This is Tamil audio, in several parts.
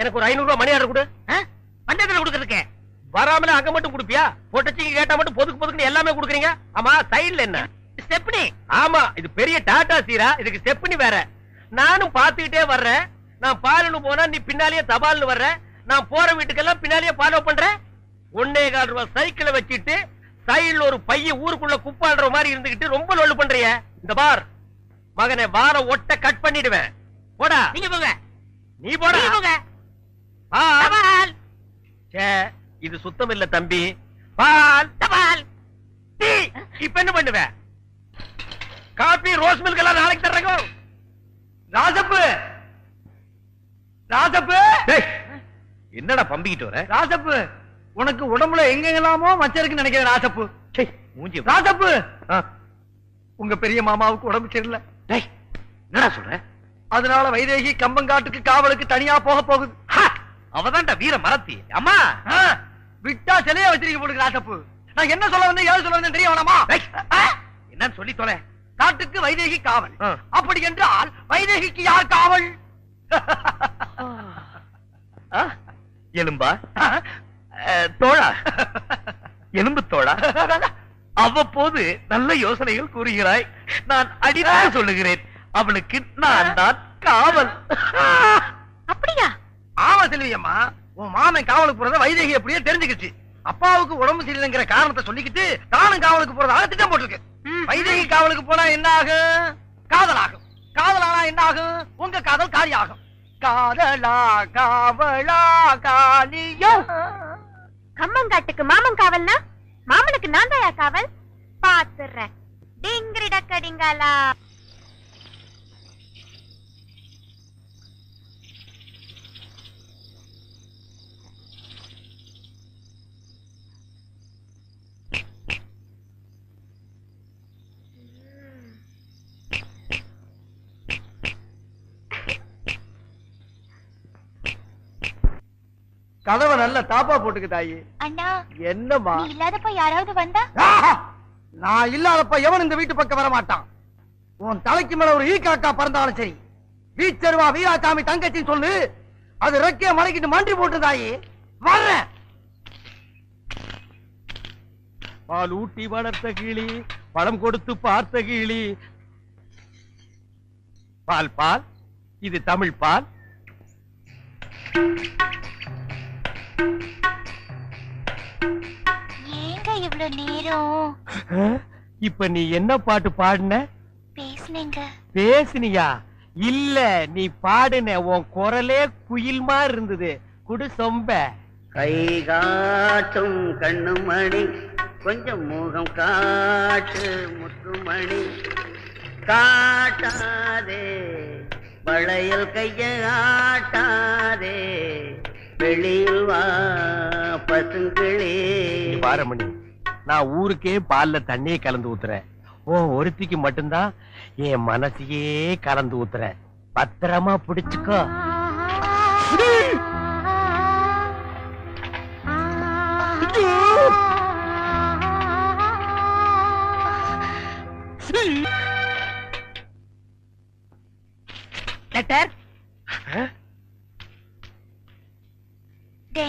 எனக்கு ஒரு ஐநூறு ரூபாய் மணி ஆர்டர் கொடு. பண்டத்துல கொடுக்கறதுக்கு? வராமல அங்க மட்டும் கொடுப்பியா? பொட்டச்சிங்க கேட்டா மட்டும் பொதுக்கு பொதுக்குன்னு எல்லாமே கொடுக்குறீங்க? ஆமா சைடுல என்ன? ஸ்டெப்னி ஆமா இது பெரிய டாடா சீரா இதுக்கு ஸ்டெப்னி வேற. நானும் பாத்துக்கிட்டே வர்றேன். நான் பாலுன்னு போனா நீ பின்னாலேயே தபால்னு வர்ற. நான் போற வீட்டுக்கெல்லாம் பின்னாலேயே ஃபாலோ பண்றேன் ஒன்னே கால் ரூபாய் சைக்கிளை வச்சுட்டு சைடுல ஒரு பைய ஊருக்குள்ள குப்பாடுற மாதிரி இருந்துகிட்டு ரொம்ப லொல்லு பண்றிய. இந்த பார் மகனே வார ஒட்ட கட் பண்ணிடுவேன். போடா. நீங்க போங்க. நீ போடா. பால். இது சுத்தம் இல்ல தம்பி. பால். தபால். டீ. இப்ப என்ன பண்ணுவ? காபி ரோஸ் மில்க் எல்லாம் நாளைக்கு தர்றேங்க. ராசப்பு. ராசப்பு. என்னடா பம்பிக்கிட்டு வர? ராசப்பு உனக்கு உடம்புல எங்கெல்லாமோ மச்சம் இருக்குன்னு நினைக்கிறேன் ராசப்பு. மூஞ்சி ராசப்பு. உங்க பெரிய மாமாவுக்கு உடம்பு சரியில்லை. டேய், என்னடா சொல்ற? அதனால வைதேகி கம்பங்காட்டுக்கு காவலுக்கு தனியா போக போகுது. அவதான்டா வீர மரத்தி. அம்மா! விட்டா சிலைய வச்சிருக்க போடுங்க ராசப்பு. நான் என்ன சொல்ல வந்தேன் ஏது சொல்ல வந்தேன் தெரிய வேணாமா என்னன்னு சொல்லி தொலை. காட்டுக்கு வைதேகி காவல். அப்படி என்றால் வைதேகிக்கு யார் காவல்? ஆ, எலும்பா? தோழா எலும்பு தோழா அவ்வப்போது நல்ல யோசனைகள் கூறுகிறாய். நான் அடித்து சொல்லுகிறேன். அவளுக்கு நான் தான் காவல். அப்படியா? ஆமா செல்வியம்மா உன் மாமன் காவலுக்கு போறத வைதேகி அப்படியே தெரிஞ்சுக்கிச்சு. அப்பாவுக்கு உடம்பு சரியில்லைங்கிற காரணத்தை சொல்லிக்கிட்டு தானும் காவலுக்கு போறதாக திட்டம் போட்டிருக்கு. வைதேகி காவலுக்கு போனா என்ன ஆகும் காதல் ஆகும் காதலானா என்ன ஆகும் உங்க காதல் காரியாகும் காதலா காவலா காலியா கம்மங்காட்டுக்கு மாமன் காவல்னா? மாமனுக்கு நான் தாயா காவல்? பாத்துறேன். டிங்கிரி கதவை நல்ல தாப்பா போட்டுக்கு தாயி. அண்ணா என்னம்மா? நீ இல்லாதப்ப யாராவது வந்தா! நான் இல்லாதப்ப எவன் இந்த வீட்டு பக்கம் வர மாட்டான் உன் தலைக்கு மேல ஒரு ஈ காக்கா பறந்தாலும் சரி. வீச்சருவா வீராசாமி தங்கச்சின்னு சொல்லு. அது ரெக்கைய மலைக்கிட்டு மண்டி போட்டு தாயி. வர்றேன். பால் ஊட்டி வளர்த்த கிளி பழம் கொடுத்து பார்த்த கிளி பால் பால் இது தமிழ் பால். ஏங்க இவ்வளவு நேரம். இப்ப நீ என்ன பாட்டு பாடின? பேசுனீங்க. பேசினியா? இல்ல நீ பாடுன உன் குரலே குயில் மாதிரி இருந்தது. குடு சொம்ப. கை காட்டும் கண்ணுமணி கொஞ்சம் முகம் காட்டு முத்துமணி. காட்டாதே வளையல் கைய ஆட்டாதே வெளியில் வா பசுங்களே. பாரமணி நான் ஊருக்கே பால்ல தண்ணியை கலந்து ஊத்துறேன். ஓ ஒருத்திக்கு மட்டும்தான் என் மனசையே கலந்து ஊத்துறேன். பத்திரமா பிடிச்சுக்கோ. லெட்டர்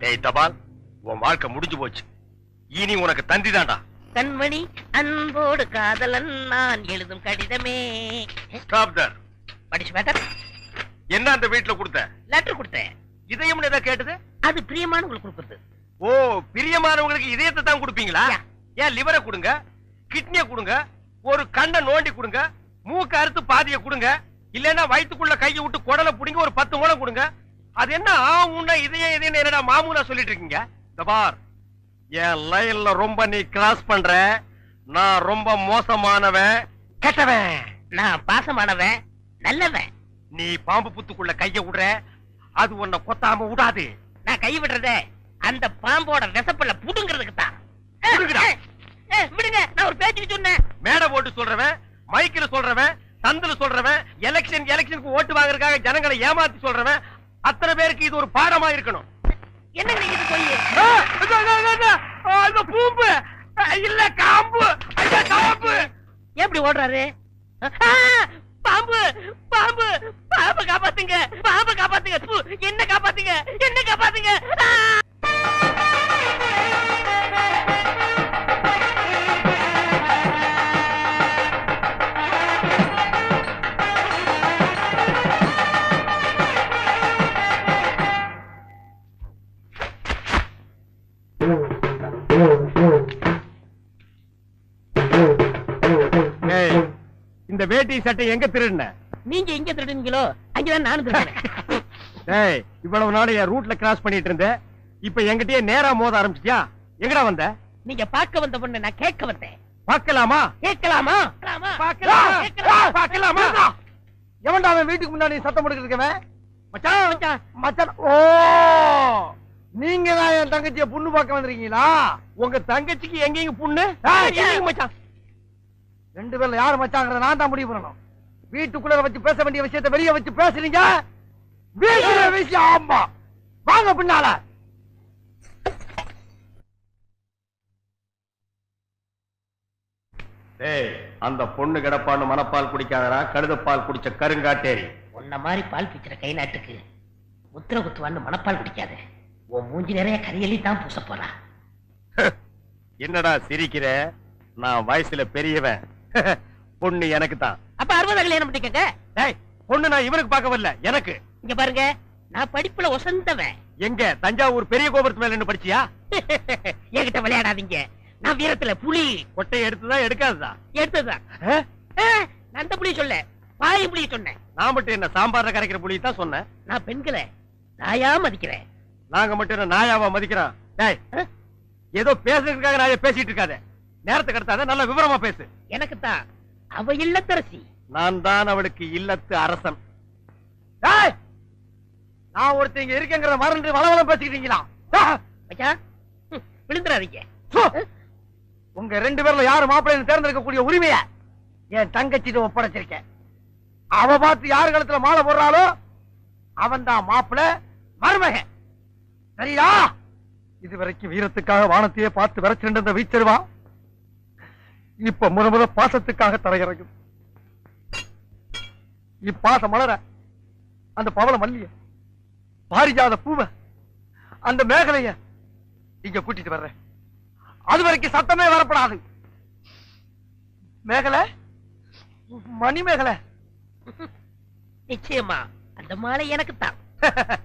டேய் தபால் உன் வாழ்க்கை முடிஞ்சு போச்சு. இனி உனக்கு தந்தி தான்டா. கண்மணி அன்போடு காதலன் நான் எழுதும் கடிதமே. ஸ்டாப் தர் படிச்சு மேட்டர் என்ன அந்த வீட்டுல கொடுத்த? லெட்டர் கொடுத்தேன். இதயம்னு ஏதோ கேட்டது? அது பிரியமானவங்களுக்கு கொடுக்குறது. ஓ பிரியமானவங்களுக்கு இதயத்தை தான் கொடுப்பீங்களா. ஏன் லிவரை கொடுங்க கிட்னிய கொடுங்க ஒரு கண்ணை நோண்டி கொடுங்க மூக்க அறுத்து பாதிய கொடுங்க இல்லைன்னா வயித்துக்குள்ள கையை விட்டு குடலை புடிங்க ஒரு பத்து மூலம் கொடுங்க. அது என்ன ஆ உன்ன இதயம் இதயம் என்னடா மாமூலா சொல்லிட்டு இருக்கீங்க? பார் என் லைன்ல ரொம்ப நீ கிராஸ் பண்ற. நான் ரொம்ப மோசமானவன் கெட்டவன். நான் பாசமானவன் நல்லவன். நீ பாம்பு புத்துக்குள்ள கைய விடுற அது உன்னை கொத்தாம விடாது. நான் கை விடுறத அந்த பாம்போட விசப்பல்ல புடுங்கிறதுக்கு தான். விடுங்க நான் ஒரு பேச்சுக்கு சொன்னேன். மேடை போட்டு சொல்றவன் மைக்கில் சொல்றவன் சந்தில சொல்றவன் எலெக்ஷன் எலெக்ஷனுக்கு ஓட்டு வாங்குறதுக்காக ஜனங்களை ஏமாத்தி சொல்றவன் அத்தனை பேருக்கு இது ஒரு பாடமா இருக்கணும். நீங்க இது பூம்பு. இல்ல காம்பு. காம்பு. எப்படி ஓடுறாரு? பாம்பு பாம்பு பாம்பு காப்பாத்துங்க பாம்பு காப்பாத்துங்க. ப்பு, என்ன காப்பாத்துங்க என்ன காப்பாத்துங்க? இந்த வேட்டி சட்டை எங்க திருடின? நீங்க எங்க திருடுனீங்களோ அங்கதான் நானும் திருடுறேன் இவ்வளவு நாள் என் ரூட்ல கிராஸ் பண்ணிட்டு இருந்த இப்ப என்கிட்டயே நேரா மோத ஆரம்பிச்சிட்டியா? எங்கடா வந்த? நீங்க பார்க்க வந்த பொண்ணு நான் கேட்க வந்தேன். பார்க்கலாமா? கேட்கலாமா? பார்க்கலாமா? எவன்டா அவன் வீட்டுக்கு முன்னாடி சத்தம் போட்டுக்கிட்டு இருக்கவன்? மச்சான் மச்சான், மச்சான் ஓ! நீங்க தான் என் தங்கச்சிய பொண்ணு பார்க்க வந்திருக்கீங்களா? உங்க தங்கச்சிக்கு எங்கேயும் புண்ணு? மச்சான். ரெண்டு பேர்ல யாரு மச்சாங்கிறத நான் தான் முடிவு பண்ணணும். வீட்டுக்குள்ள வச்சு பேச வேண்டிய விஷயத்தை வெளிய வச்சு பேசுறீங்க? வீட்டுல விஷயம் ஆமா. வாங்க பின்னால. ஏய் அந்த பொண்ணு கிடப்பான்னு மனப்பால் குடிக்காதடா கழுதப்பால் குடிச்ச கருங்காட்டேரி. உன்ன மாதிரி பால் பிச்சுற கை நாட்டுக்கு முத்திர குத்துவான்னு மனப்பால் குடிக்காத. உன் மூஞ்சி நிறைய கரியலி தான் பூச போறா என்னடா சிரிக்கிற? நான் வயசுல பெரியவன். பொண்ணு எனக்கு தான் அப்ப அறுபது கல்யாணம் பண்ணிக்கங்க? டேய் பொண்ணு நான் இவனுக்கு பார்க்க வரல எனக்கு. இங்க பாருங்க நான் படிப்புல ஒசந்தவன். எங்க தஞ்சாவூர் பெரிய கோபுரத்து மேல நின்னு படிச்சியா? என்கிட்ட விளையாடாதீங்க. நான் வீரத்துல புலி. கொட்டையை எடுத்துதான் எடுக்காதுதான் எடுத்ததுதான். ஆ? ஆ, நான் அந்த புலிய சொல்ல பாய் புலிய சொன்னேன். நான் மட்டும் என்ன சாம்பார்ல கரைக்கிற புலி தான் சொன்னேன். நான் பெண்களை நாயா மதிக்கிறேன். நாங்க மட்டும் நாயாவா மதிக்கிறோம் டேய் ஆ? ஏதோ பேசுறதுக்காக நாய பேசிட்டு இருக்காத. நேரத்தை கடத்தாத நல்ல விவரமா பேசு. எனக்கு தான் அவ இல்லத்தரசி. நான் தான் அவளுக்கு இல்லத்து அரசன். டேய், நான் ஒருத்தன் இங்க இருக்கேங்கிறத மறந்து வளவளம் பேசிக்கிட்டீங்களா? ஆ, மச்சான் ம், விழுந்துறாதீங்க. உங்க ரெண்டு பேர்ல யாரு மாப்பிள்ளைன்னு தேர்ந்தெடுக்கக்கூடிய உரிமைய என் தங்கச்சிட்டு ஒப்படைச்சிருக்கேன். அவ பார்த்து யாரு கழுத்துல மாலை போடுறாளோ அவன் தான் மாப்பிள்ள மருமக சரியா? இது வரைக்கும் வீரத்துக்காக வானத்தையே பார்த்து விரைச்சிட்டு இருந்த வீச்சருவா? இப்ப முத முத பாசத்துக்காக தரையிறங்கும். இப்பாசம் மலர அந்த பவள மல்லிய பாரிஜாத பூவ அந்த மேகலைய இங்க கூட்டிட்டு வர்றேன். அது வரைக்கும் சத்தமே வரப்படாது. மேகலை மணி மேகலை நிச்சயமா அந்த மாலை எனக்கு தான்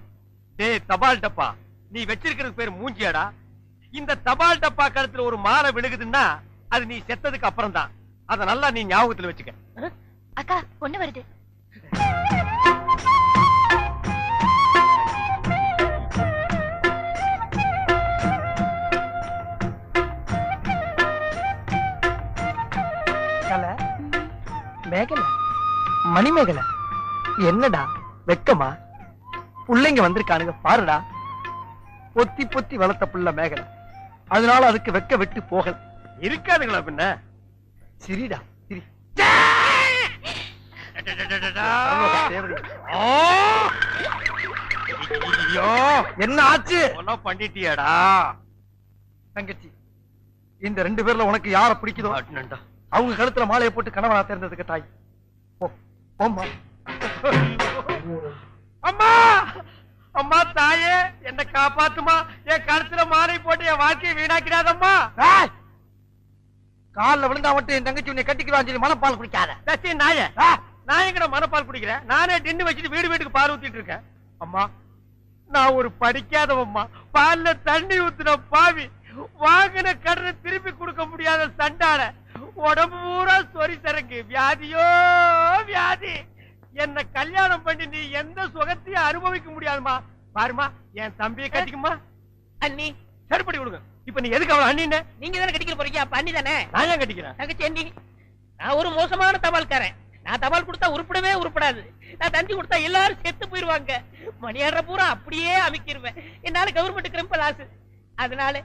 டேய் தபால் டப்பா. நீ வச்சிருக்கிறது பேர் மூஞ்சியாடா. இந்த தபால் டப்பா கழுத்துல ஒரு மாலை விழுகுதுன்னா அது நீ செத்ததுக்கு அப்புறம் தான் அத நல்லா நீ ஞாபகத்துல வச்சுக்க. அக்கா பொண்ணு வருது. மேகலை மேகலை? மணி மேகலை என்னடா? வெக்கமா? புள்ளைங்க வந்திருக்கானுங்க பாருடா. பொத்தி பொத்தி வளர்த்த புள்ள மேகலை. அதனால அதுக்கு வெக்க விட்டு போகல. இருக்காதுங்களா பின்ன? சிரிடா சிரி. என்ன ஆச்சு? பண்ணிட்டியாடா? தங்கச்சி இந்த ரெண்டு பேர்ல உனக்கு யார பிடிக்குதோ. அவங்க கழுத்துல மாலையை போட்டு கணவனா தேர்ந்ததுக்கு தாய் போ போம்மா அம்மா அம்மா தாயே என்ன காப்பாத்துமா? என் கழுத்துல மாலை போட்டு என் வாழ்க்கையை வீணாக்கிறாதம்மா ஏய்! கால்ல விழுந்தா மட்டும் என் தங்கச்சி உன்னை கட்டிக்குவான்னு சொல்லி மனப்பால் குடிக்காத. தச்சி நாய நான் எங்கட மனப்பால் குடிக்கிறேன்? நானே டின்னு வச்சுட்டு வீடு வீட்டுக்கு பால் ஊத்திட்டு இருக்கேன். அம்மா நான் ஒரு படிக்காதவம்மா. பால்ல தண்ணி ஊத்துன பாவி. வாங்கின கடனை திருப்பி கொடுக்க முடியாத சண்டால உடம்பு பூரா சொறி தரங்கு வியாதியோ வியாதி. என்ன கல்யாணம் பண்ணி நீ எந்த சுகத்தையும் அனுபவிக்க முடியாதுமா பாருமா என் தம்பியை கட்டிக்குமா அண்ணி. சரிப்படி கொடுங்க. இப்ப நீ எதுக்கு அவன் அண்ணின்னு? நீங்க தானே கட்டிக்க போறீங்க அப்ப அண்ணி தானே? நான் ஏன் கட்டிக்கிறேன்? தங்கச்சி அண்ணி. நான் ஒரு மோசமான தபால்காரன். நான் தபால் கொடுத்தா உருப்படவே உருப்படாது. நான் தந்தி கொடுத்தா எல்லாரும் செத்து போயிருவாங்க. மணியாடுற பூரா அப்படியே அமைக்கிருவேன். என்னால கவர்மெண்ட் கிரம்பல் ஆசு அதனால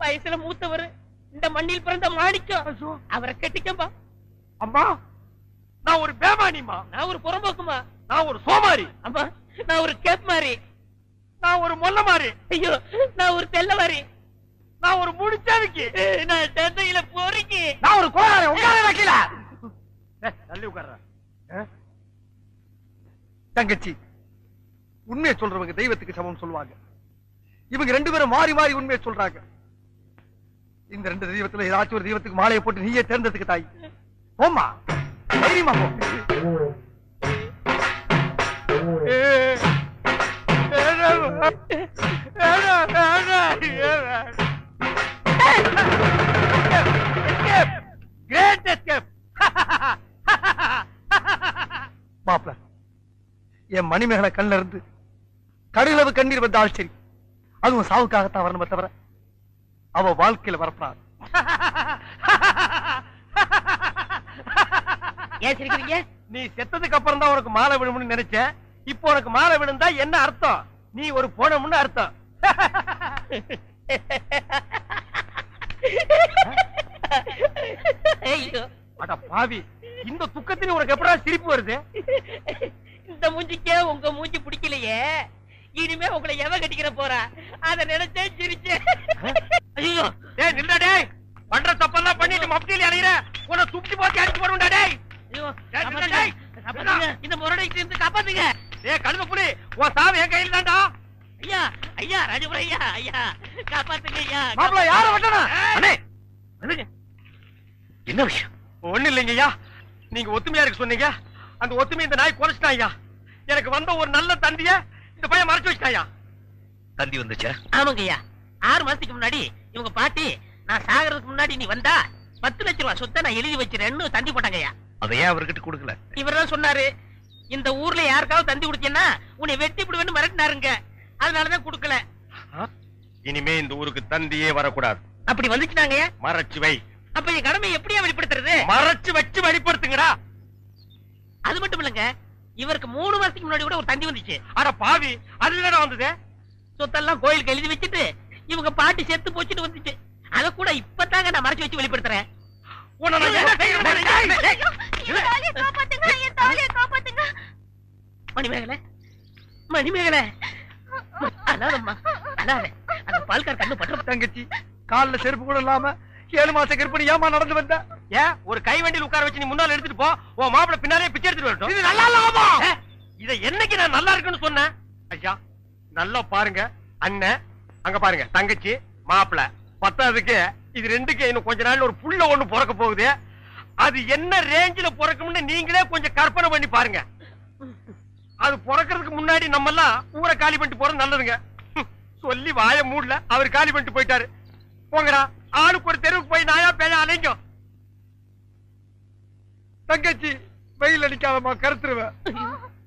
வயசுல மூத்தவர் இந்த மண்ணில் பிறந்த மாணிக்கம். அவரை கட்டிக்கம்பா அம்மா நான் ஒரு பேமானிமா நான் ஒரு புறம்போக்குமா நான் ஒரு சோமாரி. அம்மா நான் ஒரு கேப் மாதிரி நான் ஒரு மொல்ல மாறி. ஐயோ நான் ஒரு தெல்ல மாதிரி நான் ஒரு முடிச்சாவிக்கு. நான் தந்தையில பொறுக்கி. நான் ஒரு கோளாறு உட்கார வைக்கல. தள்ளி உட்கார்றேன் தங்கச்சி உண்மையை சொல்றவங்க தெய்வத்துக்கு சமம் சொல்லுவாங்க. இவங்க ரெண்டு பேரும் மாறி மாறி உண்மையை சொல்றாங்க. இந்த ரெண்டு தெய்வத்துல ஏதாச்சும் ஒரு தெய்வத்துக்கு மாலையை போட்டு நீயே தேர்ந்ததுக்கு தாய். போம்மா. தைரியமா போ. கிரேட் எஸ்கேப் என் மணிமேகலை கண்ணில் இருந்து கடுகளவு கண்ணீர் வந்தால் சரி அதுவும் சாவுக்காகத்தான் வரணுமே தவிர அவ வாழ்க்கையில வரப்படாது ஏன் சிரிக்கிறீங்க? நீ செத்ததுக்கு அப்புறம் தான் உனக்கு மாலை விழும்னு நினைச்சேன் இப்போ உனக்கு மாலை விழுந்தா என்ன அர்த்தம்? நீ ஒரு போனமுன்னு அர்த்தம். ஐயோ. அட பாவி இந்த துக்கத்தில உனக்கு எப்படா சிரிப்பு வருது? இந்த மூஞ்சிக்கே உங்க மூஞ்சி பிடிக்கலையே. இனிமே உங்களை எவ கட்டிக்கிற போறா? அத நினைச்சே சிரிச்சேன் ஐயோ டேய் நில்டா டேய். பண்ற தப்பெல்லாம் பண்ணிட்டு மப்டியில அலையிற. உன்னை துப்பி போட்டு அடிச்சு காப்பாத்துங்க, டேய், இருந்து காப்பாத்துங்க. டேய் கழுத புலி உன் சாவு என் கையில தான்டா. ஐயா ஐயா ராஜபுரம் ஐயா ஐயா காப்பாத்துங்க ஐயா மாப்பிள யார வெட்டணும்? அண்ணே வந்துங்க. என்ன விஷயம்? ஒண்ணு இல்லைங்க ஐயா. நீங்க ஒத்துமையா இருக்கு சொன்னீங்க. அந்த ஒத்துமை இந்த நாய் குறைச்சிட்டான் ஐயா. எனக்கு வந்த ஒரு நல்ல தந்திய இந்த பையன் மறைச்சு வச்சிட்டாயா தந்தி வந்துச்சா? ஆமாங்க ஐயா. ஆறு மாசத்துக்கு முன்னாடி இவங்க பாட்டி நான் சாகறதுக்கு முன்னாடி நீ வந்தா பத்து லட்ச ரூபாய் சொத்தை நான் எழுதி வச்சிருக்கேன்னு தந்தி போட்டாங்க ஐயா. அதை ஏன் அவர்கிட்ட கொடுக்கல. இவர் தான் சொன்னாரு இந்த ஊர்ல யாருக்காவது தந்தி கொடுத்தீங்கன்னா உன்னை வெட்டி விடுவேன்னு மிரட்டினாருங்க. அதனாலதான் கொடுக்கல. இனிமே இந்த ஊருக்கு தந்தியே வரக்கூடாது. அப்படி வந்துச்சுனாங்க மறைச்சு வை. அப்ப என் கடமை எப்படியா வெளிப்படுத்துறது? மறைச்சு வச்சு வெளிப்படுத்துங்கடா. அது மட்டும் இல்லங்க இவருக்கு மூணு மாசத்துக்கு முன்னாடி கூட ஒரு தந்தி வந்துச்சு. அட பாவி அது என்னடா வந்தது? சொத்தெல்லாம் கோயிலுக்கு எழுதி வச்சுட்டு இவங்க பாட்டி செத்து போச்சுட்டு வந்துச்சு. அத கூட இப்பதாங்க நான் மறைச்சு வச்சு வெளிப்படுத்துறேன். உன்னை நான் என்ன செய்யணும்? டேய், டேய். என் தாலியை காப்பாத்துங்க என் தாலியை காப்பாத்துங்க மணிமேகலை? மணிமேகலை? அழாதம்மா அழாத. அந்த பால்கார் கண்ணு பற்ற தங்கச்சி கால்ல செருப்பு கூட இல்லாம ஏழு மாச கர்ப்பிணி ஏமா நடந்து வந்த? ஏன்? ஒரு கை வண்டியில் உட்கார வச்சு நீ முன்னால எடுத்துட்டு போ. உன் மாப்பிள பின்னாலே பிச்சை எடுத்துட்டு வரட்டும். இது நல்லா இல்லாமா இத என்னைக்கு நான் நல்லா இருக்குன்னு சொன்னேன்? ஐயா நல்லா பாருங்க. அண்ணன் அங்க பாருங்க. தங்கச்சி மாப்பிள பத்தாவதுக்கு இது ரெண்டுக்கு இன்னும் கொஞ்ச நாள்ல ஒரு புள்ள ஒண்ணு பிறக்க போகுது. அது என்ன ரேஞ்சில பிறக்கும்னு நீங்களே கொஞ்சம் கற்பனை பண்ணி பாருங்க. அது பிறக்கிறதுக்கு முன்னாடி நம்ம எல்லாம் ஊரை காலி பண்ணிட்டு போறது நல்லதுங்க. சொல்லி வாய மூடல அவர் காலி பண்ணிட்டு போயிட்டாரு. போங்கடா ஆளுக்கு ஒரு தெருவுக்கு போய் நாயா பேய அலைங்க. தங்கச்சி வெயில் அடிக்காதமா கருத்துருவேன்